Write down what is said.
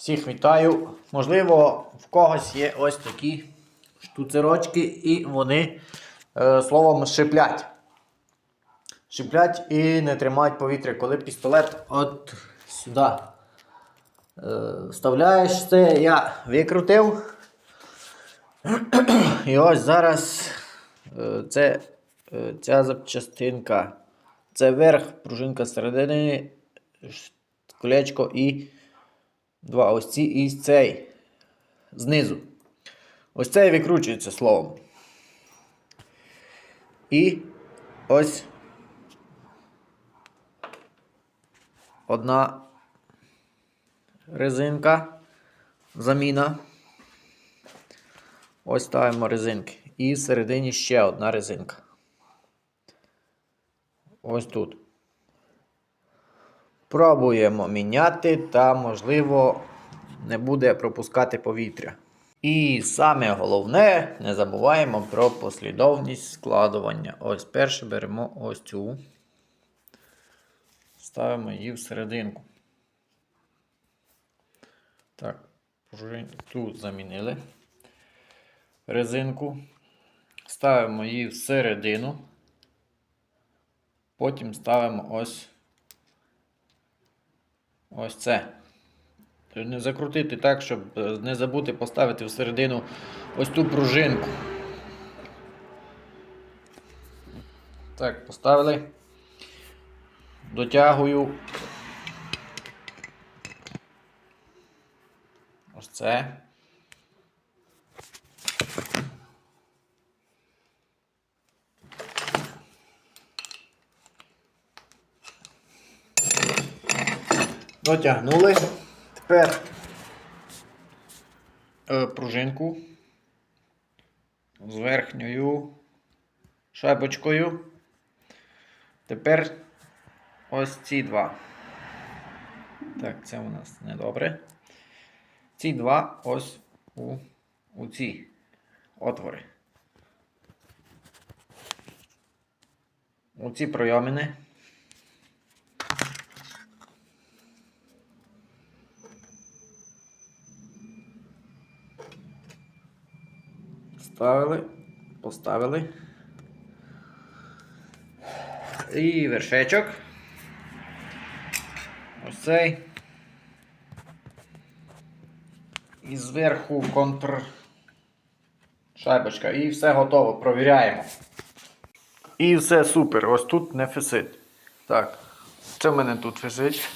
Всіх вітаю. Можливо, в когось є ось такі штуцерочки, і вони е, словом шиплять. Шиплять і не тримають повітря, коли пістолет от сюди е, вставляєш це, я викрутив. І ось зараз е, це, ця запчастинка. Це верх, пружинка середини, колечко і два ось ці і цей знизу. Ось цей викручується словом. І ось одна резинка, заміна. Ось ставимо резинки. І всередині ще одна резинка. Ось тут. Пробуємо міняти та, можливо, не буде пропускати повітря. І саме головне, не забуваємо про послідовність складування. Ось перше беремо ось цю. Ставимо її всерединку. Так, пружин- тут замінили резинку. Ставимо її всередину. Потім ставимо ось ось це. Не закрутити так, щоб е, не забути поставити всередину ось ту пружинку. Так, поставили. Дотягую. Ось це. Дотягнули. Тепер е, пружинку з верхньою шайбочкою. Тепер ось ці два. Так, це у нас недобре. Ці два ось у, у ці отвори. У ці пройомини. Ставили, поставили. І вершечок. Ось цей. І зверху контр шайбочка. І все готово. Провіряємо. І все супер. Ось тут не фисить. Так, що в мене тут фисить?